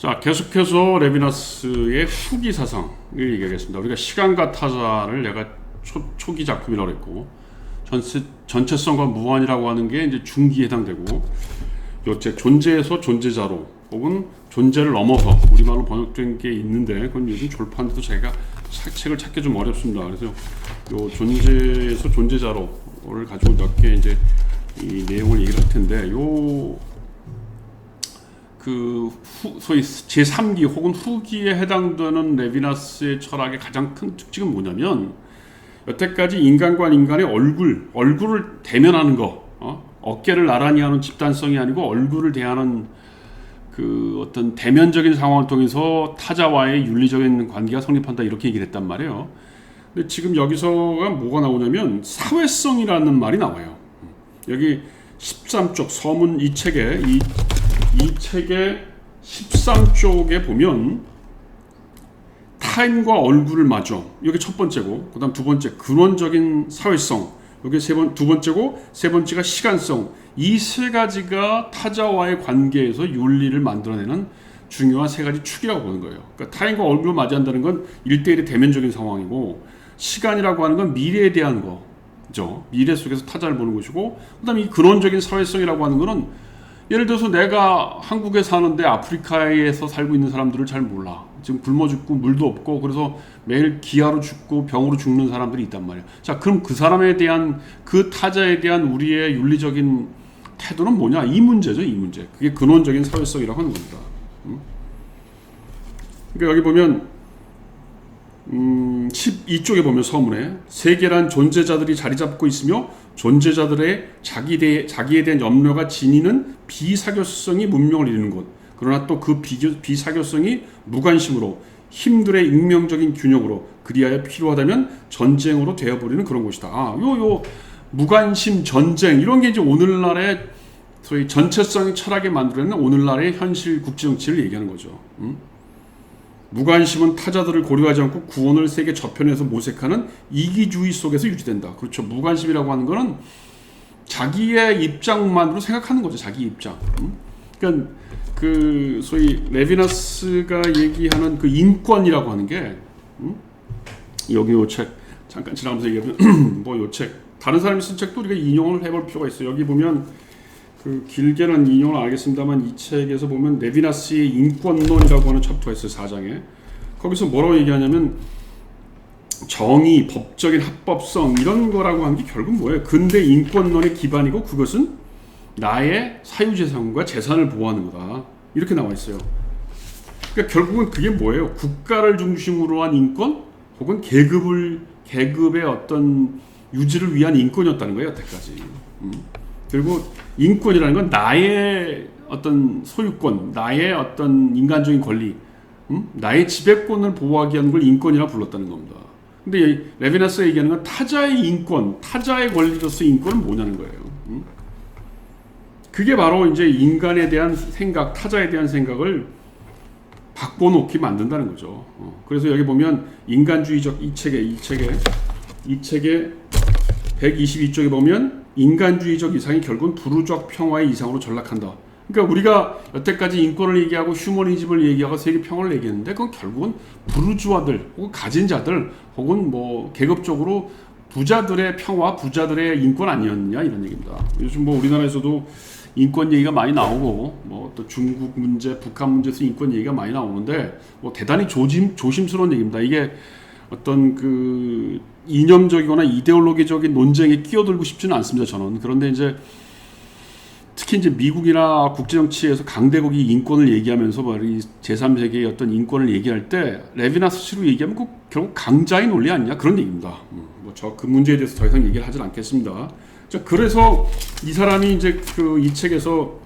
자, 계속해서 레비나스의 후기 사상을 얘기하겠습니다. 우리가 시간과 타자를 내가 초, 초기 작품이라고 했고 전체, 전체성과 무한이라고 하는 게 이제 중기에 해당되고 요책 존재에서 존재자로 혹은 존재를 넘어서 우리말로 번역된 게 있는데 그건 요즘 제가 사- 책을 찾기 좀 어렵습니다. 그래서 요 존재에서 존재자로를 가지고 몇 개 이제 이 내용을 얘기를 할 텐데 요 그 후, 소위 제3기 혹은 후기에 해당되는 레비나스의 철학의 가장 큰 특징은 뭐냐면 여태까지 인간과 인간의 얼굴, 얼굴을 대면하는 거, 어? 어깨를 나란히 하는 집단성이 아니고 얼굴을 대하는 그 어떤 대면적인 상황을 통해서 타자와의 윤리적인 관계가 성립한다 이렇게 얘기를 했단 말이에요. 근데 지금 여기서가 뭐가 나오냐면 사회성이라는 말이 나와요. 여기 13쪽 서문 이 책에 이, 이 책의 13쪽에 보면 타인과 얼굴을 마주 여기 첫 번째고 그다음 두 번째 근원적인 사회성 여기 세번 두 번째고 세 번째가 시간성 이 세 가지가 타자와의 관계에서 윤리를 만들어내는 중요한 세 가지 축이라고 보는 거예요. 그러니까 타인과 얼굴을 맞이한다는 건 1대1의 대면적인 상황이고 시간이라고 하는 건 미래에 대한 거죠. 미래 속에서 타자를 보는 것이고 그다음에 이 근원적인 사회성이라고 하는 거는 예를 들어서 내가 한국에 사는데 아프리카에서 살고 있는 사람들을 잘 몰라. 지금 굶어 죽고 물도 없고 그래서 매일 기아로 죽고 병으로 죽는 사람들이 있단 말이야. 자, 그럼 그 사람에 대한 그 타자에 대한 우리의 윤리적인 태도는 뭐냐? 이 문제죠, 이 문제. 그게 근원적인 사회성이라고 하는 겁니다. 음? 그러니까 여기 보면 음, 12쪽에 보면 서문에 세계란 존재자들이 자리 잡고 있으며 존재자들의 자기 대, 자기에 대한 염려가 지니는 비사교성이 문명을 이루는 것. 그러나 또 그 비사교성이 무관심으로 힘들의 익명적인 균형으로 그리하여 필요하다면 전쟁으로 되어버리는 그런 것이다. 아, 요, 요, 무관심, 전쟁, 이런 게 이제 오늘날의 소위 전체성의 철학에 만들어내는 오늘날의 현실 국제정치를 얘기하는 거죠. 음? 무관심은 타자들을 고려하지 않고 구원을 세계 저편에서 모색하는 이기주의 속에서 유지된다. 그렇죠. 무관심이라고 하는 거는 자기의 입장만으로 생각하는 거죠. 자기 입장. 음? 그러니까 그 소위 레비나스가 얘기하는 그 인권이라고 하는 게 음? 여기 요 책 잠깐 지나가면서 얘기하면 뭐 요 책 다른 사람이 쓴 책도 우리가 인용을 해볼 필요가 있어요. 여기 보면 그 길게는 인용을 알겠습니다만 이 책에서 보면 레비나스의 인권론이라고 하는 챕터가 있어요. 4장에. 거기서 뭐라고 얘기하냐면 정의, 법적인 합법성 이런 거라고 하는 게 결국 뭐예요? 근대 인권론의 기반이고 그것은 나의 사유재산과 재산을 보호하는 거다. 이렇게 나와 있어요. 그러니까 결국은 그게 뭐예요? 국가를 중심으로 한 인권 혹은 계급을 계급의 어떤 유지를 위한 인권이었다는 거예요, 여태까지. 음. 그리고 인권이라는 건 나의 어떤 소유권, 나의 어떤 인간적인 권리, 음? 나의 지배권을 보호하기 위한 걸 인권이라 불렀다는 겁니다. 근데 레비나스가 얘기하는 건 타자의 인권, 타자의 권리로서 인권은 뭐냐는 거예요. 음? 그게 바로 이제 인간에 대한 생각, 타자에 대한 생각을 바꿔놓기 만든다는 거죠. 어. 그래서 여기 보면 인간주의적 이 책에 이 책에 이 책에 122쪽에 보면 인간주의적 이상이 결국은 부르주아 평화의 이상으로 전락한다. 그러니까 우리가 여태까지 인권을 얘기하고 휴머니즘을 얘기하고 세계 평화를 얘기했는데 그건 결국은 부르주아들 혹은 가진 자들 혹은 뭐 계급적으로 부자들의 평화, 부자들의 인권 아니었느냐 이런 얘기입니다. 요즘 뭐 우리나라에서도 인권 얘기가 많이 나오고 뭐 또 중국 문제, 북한 문제에서 인권 얘기가 많이 나오는데 뭐 대단히 조심 조심스러운 얘기입니다. 이게 어떤 그 이념적이거나 이데올로기적인 논쟁에 끼어들고 싶지는 않습니다. 저는 그런데 이제 특히 이제 미국이나 국제정치에서 강대국이 인권을 얘기하면서 이 제3세계의 어떤 인권을 얘기할 때 레비나스시로 얘기하면 그 결국 강자의 논리 아니냐 그런 얘기입니다. 뭐 저 그 문제에 대해서 더 이상 얘기를 하진 않겠습니다. 자 그래서 이 사람이 이제 그 이 책에서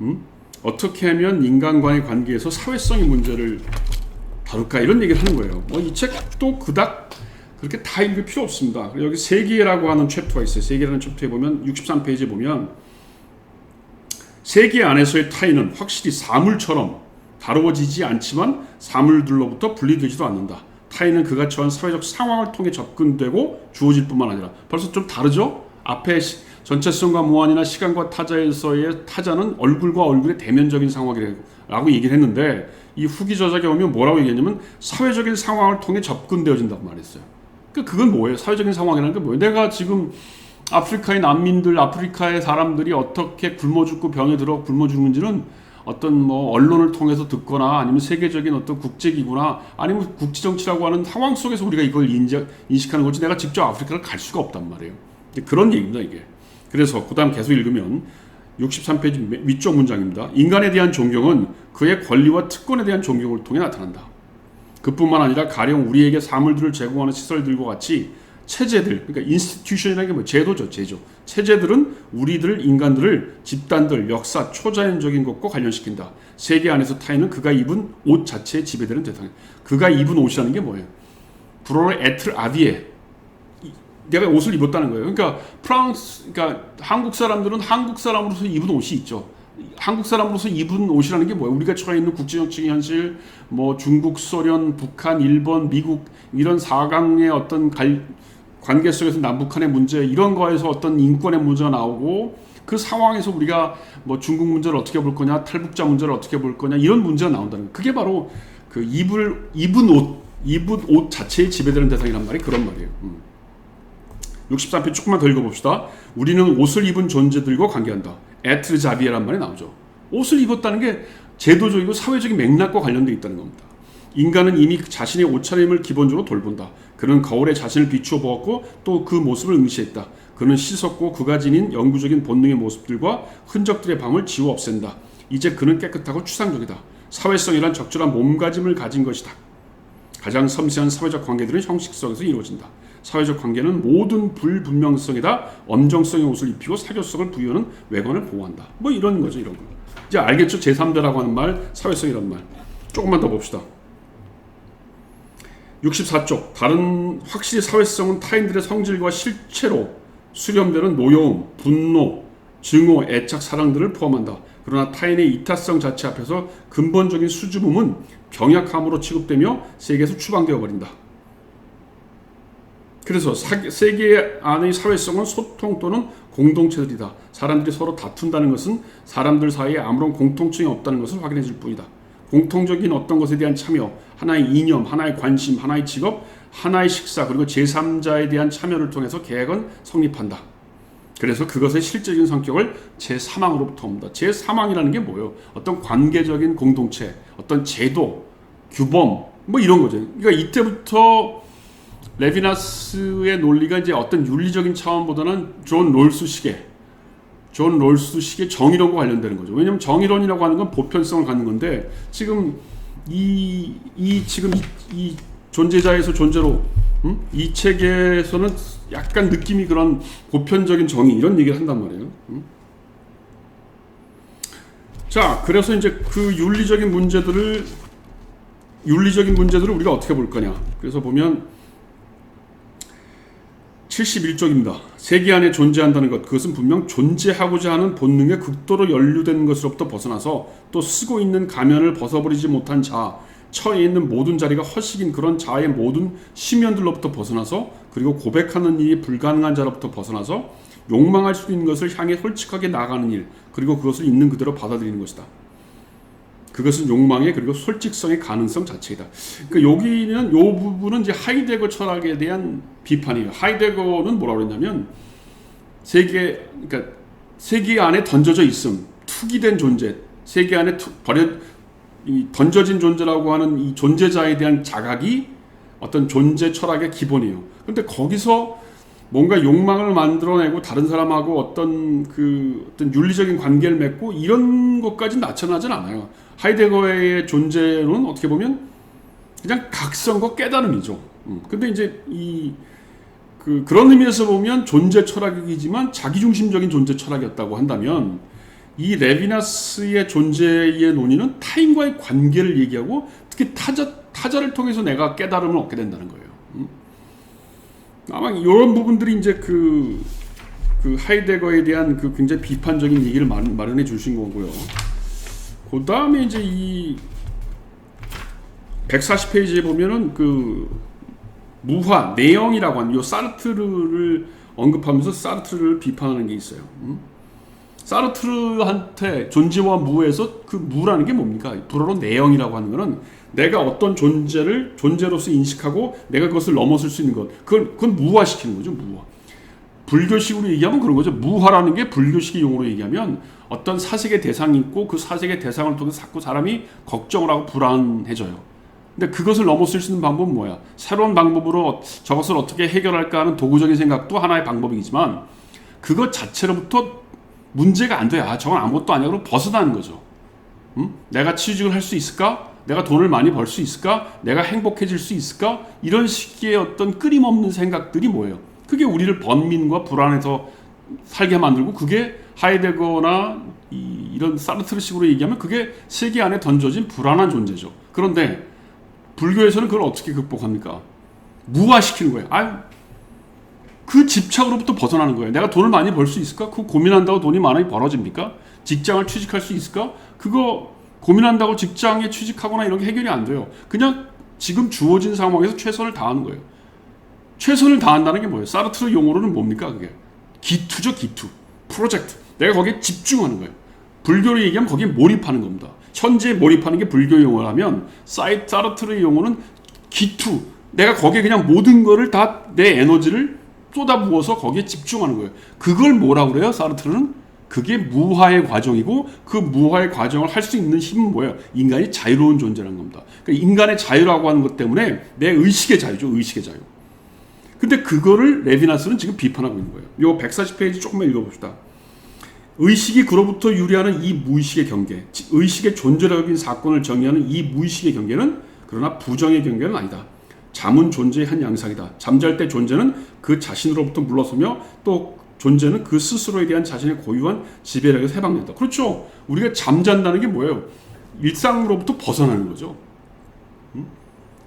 음? 어떻게 하면 인간과의 관계에서 사회성의 문제를 다룰까 이런 얘기를 하는 거예요. 뭐 이 책도 그닥 그렇게 다 읽을 필요 없습니다. 여기 세계라고 하는 챕터가 있어요. 세계라는 챕터에 보면 63페이지에 보면 세계 안에서의 타인은 확실히 사물처럼 다루어지지 않지만 사물들로부터 분리되지도 않는다. 타인은 그가 처한 사회적 상황을 통해 접근되고 주어질 뿐만 아니라 벌써 좀 다르죠? 앞에 전체성과 무한이나 시간과 타자에서의 타자는 얼굴과 얼굴의 대면적인 상황이라고 얘기를 했는데 이 후기 저작에 보면 뭐라고 얘기했냐면 사회적인 상황을 통해 접근되어진다고 말했어요. 그 그건 뭐예요? 사회적인 상황이라는 게 뭐예요? 내가 지금 아프리카의 난민들, 아프리카의 사람들이 어떻게 굶어 죽고 병에 들어 굶어 죽는지는 어떤 뭐 언론을 통해서 듣거나 아니면 세계적인 어떤 국제기구나 아니면 국제 정치라고 하는 상황 속에서 우리가 이걸 인지, 인식하는 거지 내가 직접 아프리카를 갈 수가 없단 말이에요. 그런 얘기입니다 이게. 그래서 그다음 계속 읽으면 63페이지 위쪽 문장입니다. 인간에 대한 존경은 그의 권리와 특권에 대한 존경을 통해 나타난다. 그뿐만 아니라 가령 우리에게 사물들을 제공하는 시설들과 같이 체제들, 그러니까 인스티튜션이라는 게 뭐 제도죠, 제조. 체제들은 우리들 인간들을 집단들, 역사, 초자연적인 것과 관련시킨다. 세계 안에서 타인은 그가 입은 옷 자체에 지배되는 대상. 그가 입은 옷이라는 게 뭐예요? 불어로 에틀 아디에 내가 옷을 입었다는 거예요. 그러니까 프랑스, 그러니까 한국 사람들은 한국 사람으로서 입은 옷이 있죠. 한국 사람으로서 입은 옷이라는 게 뭐예요? 우리가 처해 있는 국제정치 현실, 뭐 중국, 소련, 북한, 일본, 미국 이런 사강의 어떤 갈, 관계 속에서 남북한의 문제 이런 거에서 어떤 인권의 문제가 나오고 그 상황에서 우리가 뭐 중국 문제를 어떻게 볼 거냐, 탈북자 문제를 어떻게 볼 거냐 이런 문제가 나온다는 거예요. 그게 바로 그 입을 입은 옷, 입은 옷 자체에 지배되는 대상이란 말이 그런 말이에요. 음. 63편 조금만 더 읽어봅시다. 우리는 옷을 입은 존재들과 관계한다. 에트르자비에란 말이 나오죠. 옷을 입었다는 게 제도적이고 사회적인 맥락과 관련되어 있다는 겁니다. 인간은 이미 자신의 옷차림을 기본적으로 돌본다. 그는 거울에 자신을 비추어 보았고 또 그 모습을 응시했다. 그는 씻었고 그가 지닌 영구적인 본능의 모습들과 흔적들의 방을 지워 없앤다. 이제 그는 깨끗하고 추상적이다. 사회성이란 적절한 몸가짐을 가진 것이다. 가장 섬세한 사회적 관계들은 형식성에서 이루어진다. 사회적 관계는 모든 불분명성에다 엄정성의 옷을 입히고 사교성을 부여하는 외관을 보호한다. 뭐 이런 거죠, 이런 거. 이제 알겠죠? 제3자라고 하는 말, 사회성이란 말. 조금만 더 봅시다. 64쪽. 다른 확실히 사회성은 타인들의 성질과 실체로 수렴되는 노여움, 분노, 증오, 애착, 사랑들을 포함한다. 그러나 타인의 이타성 자체 앞에서 근본적인 수줍음은 병약함으로 취급되며 세계에서 추방되어 버린다. 그래서 사, 세계 안의 사회성은 소통 또는 공동체들이다. 사람들이 서로 다툰다는 것은 사람들 사이에 아무런 공통점이 없다는 것을 확인해 줄 뿐이다. 공통적인 어떤 것에 대한 참여, 하나의 이념, 하나의 관심, 하나의 직업, 하나의 식사, 그리고 제3자에 대한 참여를 통해서 계획은 성립한다. 그래서 그것의 실질적인 성격을 제3항으로부터 옵니다. 제3항이라는 게 뭐예요? 어떤 관계적인 공동체, 어떤 제도, 규범, 뭐 이런 거죠. 그러니까 이때부터 레비나스의 논리가 이제 어떤 윤리적인 차원보다는 존 롤스식의 존 롤스식의 정의론과 관련되는 거죠. 왜냐하면 정의론이라고 하는 건 보편성을 갖는 건데 지금 이, 이 지금 이, 이 존재자에서 존재로 음? 이 책에서는 약간 느낌이 그런 보편적인 정의 이런 얘기를 한단 말이에요. 음? 자, 그래서 이제 그 윤리적인 문제들을 윤리적인 문제들을 우리가 어떻게 볼 거냐. 그래서 보면 71쪽입니다. 세계 안에 존재한다는 것, 그것은 분명 존재하고자 하는 본능에 극도로 연루된 것으로부터 벗어나서 또 쓰고 있는 가면을 벗어버리지 못한 자, 처해 있는 모든 자리가 허식인 그런 자의 모든 심연들로부터 벗어나서 그리고 고백하는 일이 불가능한 자로부터 벗어나서 욕망할 수 있는 것을 향해 솔직하게 나가는 일, 그리고 그것을 있는 그대로 받아들이는 것이다. 그것은 욕망의 그리고 솔직성의 가능성 자체이다. 그러니까 여기는 요 부분은 이제 하이데거 철학에 대한 비판이에요. 하이데거는 뭐라고 그랬냐면 세계 그러니까 세계 안에 던져져 있음, 투기된 존재, 세계 안에 투, 버려 이 던져진 존재라고 하는 이 존재자에 대한 자각이 어떤 존재 철학의 기본이에요. 근데 거기서 뭔가 욕망을 만들어내고 다른 사람하고 어떤 그 어떤 윤리적인 관계를 맺고 이런 것까지 나타나진 않아요. 하이데거의 존재는 어떻게 보면 그냥 각성과 깨달음이죠. 음. 근데 이제 이 그 그런 의미에서 보면 존재 철학이지만 자기중심적인 존재 철학이었다고 한다면 이 레비나스의 존재의 논의는 타인과의 관계를 얘기하고 특히 타자 타자를 통해서 내가 깨달음을 얻게 된다는 거예요. 음. 아마 이런 부분들이 이제 그, 그 하이데거에 대한 그 굉장히 비판적인 얘기를 마련해 주신 거고요. 그 다음에 이제 이 140페이지에 보면은 그 무화 내영이라고 하는 요 사르트르를 언급하면서 사르트르를 비판하는 게 있어요. 음? 사르트르한테 존재와 무에서 그 무라는 게 뭡니까? 불어로 내영이라고 하는 거는 내가 어떤 존재를 존재로서 인식하고 내가 그것을 넘어설 수 있는 것. 그건, 그건 무화시키는 거죠, 무화. 불교식으로 얘기하면 그런 거죠. 무화라는 게 불교식의 용어로 얘기하면 어떤 사색의 대상이 있고 그 사색의 대상을 통해서 자꾸 사람이 걱정을 하고 불안해져요. 근데 그것을 넘어설 수 있는 방법은 뭐야? 새로운 방법으로 저것을 어떻게 해결할까 하는 도구적인 생각도 하나의 방법이지만 그것 자체로부터 문제가 안 돼. 아, 저건 아무것도 아니야. 그럼 벗어나는 거죠. 음? 내가 취직을 할 수 있을까? 내가 돈을 많이 벌 수 있을까? 내가 행복해질 수 있을까? 이런 식의 어떤 끊임없는 생각들이 뭐예요? 그게 우리를 번민과 불안해서 살게 만들고 그게 하이데거나 이, 이런 사르트르식으로 얘기하면 그게 세계 안에 던져진 불안한 존재죠. 그런데 불교에서는 그걸 어떻게 극복합니까? 무화시키는 거예요. 아, 그 집착으로부터 벗어나는 거예요. 내가 돈을 많이 벌 수 있을까? 그거 고민한다고 돈이 많이 벌어집니까? 직장을 취직할 수 있을까? 그거 고민한다고 직장에 취직하거나 이런 게 해결이 안 돼요. 그냥 지금 주어진 상황에서 최선을 다하는 거예요. 최선을 다한다는 게 뭐예요? 사르트르 용어로는 뭡니까? 그게 기투죠, 기투. 프로젝트. 내가 거기에 집중하는 거예요. 불교로 얘기하면 거기에 몰입하는 겁니다. 현재 몰입하는 게 불교 용어라면 사이 사르트르 용어는 기투. 내가 거기에 그냥 모든 거를 다 내 에너지를 쏟아부어서 거기에 집중하는 거예요. 그걸 뭐라고 그래요? 사르트르는 그게 무화의 과정이고 그 무화의 과정을 할 수 있는 힘은 뭐예요? 인간이 자유로운 존재라는 겁니다. 그러니까 인간의 자유라고 하는 것 때문에 내 의식의 자유죠. 의식의 자유. 근데 그거를 레비나스는 지금 비판하고 있는 거예요. 요 140페이지 조금만 읽어봅시다. 의식이 그로부터 유리하는 이 무의식의 경계, 즉 의식의 존재적인 사건을 정의하는 이 무의식의 경계는 그러나 부정의 경계는 아니다. 잠은 존재의 한 양상이다. 잠잘 때 존재는 그 자신으로부터 물러서며 또 존재는 그 스스로에 대한 자신의 고유한 지배력에서 해방된다. 그렇죠. 우리가 잠잔다는 게 뭐예요? 일상으로부터 벗어나는 거죠.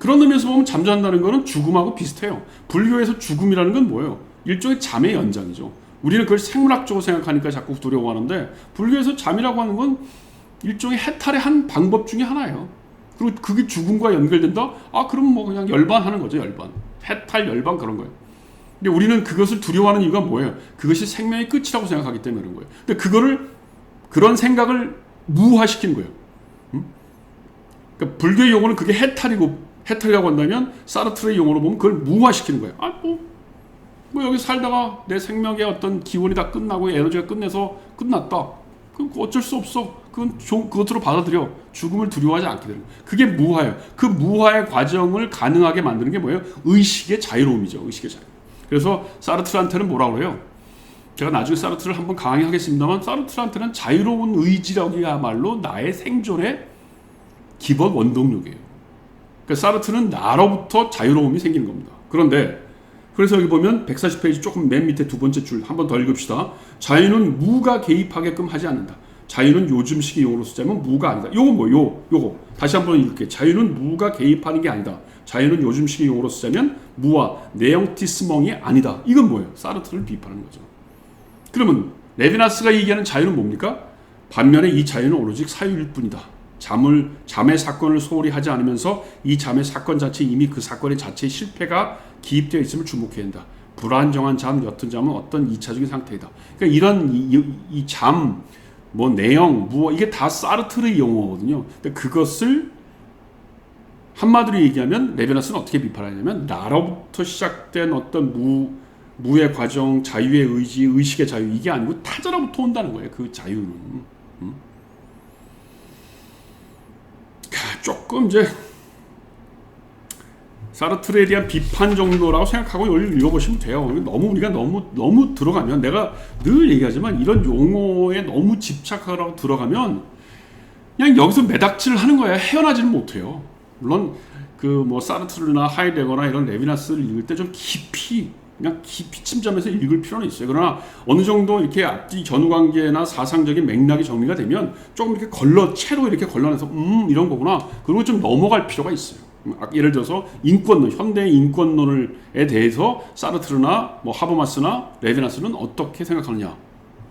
음? 그런 의미에서 보면 잠잔다는 거는 죽음하고 비슷해요. 불교에서 죽음이라는 건 뭐예요? 일종의 잠의 연장이죠. 우리는 그걸 생물학적으로 생각하니까 자꾸 두려워하는데 불교에서 잠이라고 하는 건 일종의 해탈의 한 방법 중에 하나예요. 그리고 그게 죽음과 연결된다? 아, 그럼 뭐 그냥 열반하는 거죠, 열반. 해탈, 열반 그런 거예요. 근데 우리는 그것을 두려워하는 이유가 뭐예요? 그것이 생명의 끝이라고 생각하기 때문에 그런 거예요. 근데 그거를 그런 생각을 무화시키는 거예요. 음? 그러니까 불교의 용어는 그게 해탈이고 해탈이라고 한다면 사르트르의 용어로 보면 그걸 무화시키는 거예요. 아, 뭐, 뭐 여기 살다가 내 생명의 어떤 기원이 다 끝나고 에너지가 끝내서 끝났다. 그럼 어쩔 수 없어. 그건 조, 그것으로 받아들여. 죽음을 두려워하지 않게 되는 거예요. 그게 무화예요. 그 무화의 과정을 가능하게 만드는 게 뭐예요? 의식의 자유로움이죠. 의식의 자유. 그래서 사르트르한테는 뭐라고 그래요? 제가 나중에 사르트르를 한번 강하게 하겠습니다만 사르트르한테는 자유로운 의지라고야말로 나의 생존의 기본 원동력이에요. 그러니까 사르트르는 나로부터 자유로움이 생기는 겁니다. 그런데 그래서 여기 보면 140페이지 조금 맨 밑에 두 번째 줄 한번 더 읽읍시다. 자유는 무가 개입하게끔 하지 않는다. 자유는 요즘식의 용어로 쓰자면 무가 아니다. 요거 뭐 요, 요거 다시 한번 읽을게. 자유는 무가 개입하는 게 아니다. 자유는 요즘식의 용어로 쓰자면 무와 네영티스멍이 아니다. 이건 뭐예요? 사르트를 비판하는 거죠. 그러면 레비나스가 얘기하는 자유는 뭡니까? 반면에 이 자유는 오로지 사유일 뿐이다. 잠을 잠의 사건을 소홀히 하지 않으면서 이 잠의 사건 자체 이미 그 사건의 자체의 실패가 기입되어 있음을 주목해야 한다. 불안정한 잠, 옅은 잠은 어떤 이차적인 상태이다. 그러니까 이런 이 잠, 뭐 내용, 무어 이게 다 사르트르의 용어거든요. 근데 그것을 한마디로 얘기하면 레베나스는 어떻게 비판하냐면 나로부터 시작된 어떤 무 무의 과정, 자유의 의지, 의식의 자유 이게 아니고 타자로부터 온다는 거예요. 그 자유는 음? 조금 이제 사르트르에 대한 비판 정도라고 생각하고 여기 읽어보시면 돼요. 너무 우리가 너무 너무 들어가면 내가 늘 얘기하지만 이런 용어에 너무 집착하라고 들어가면 그냥 여기서 매닥치를 하는 거야. 헤어나지는 못해요. 물론 그 뭐 사르트르나 하이데거나 이런 레비나스를 읽을 때 좀 깊이 그냥 깊이 침잠해서 읽을 필요는 있어요. 그러나 어느 정도 이렇게 앞뒤 전관계나 사상적인 맥락이 정리가 되면 조금 이렇게 걸러 채로 이렇게 걸러내서 음 이런 거구나. 그리고 좀 넘어갈 필요가 있어요. 예를 들어서 인권론, 현대 인권론에 대해서 사르트르나 뭐 하버마스나 레비나스는 어떻게 생각하느냐.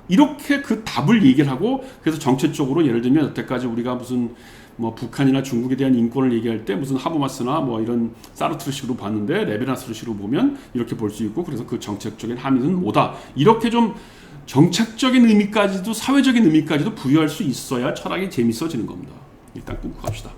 이렇게 그 답을 얘기를 하고 그래서 정책적으로 예를 들면 여태까지 우리가 무슨 뭐 북한이나 중국에 대한 인권을 얘기할 때 무슨 하버마스나 뭐 이런 사르트르식으로 봤는데 레베나스르식으로 보면 이렇게 볼 수 있고 그래서 그 정책적인 함의는 뭐다 이렇게 좀 정책적인 의미까지도 사회적인 의미까지도 부여할 수 있어야 철학이 재밌어지는 겁니다. 일단 끊고 갑시다.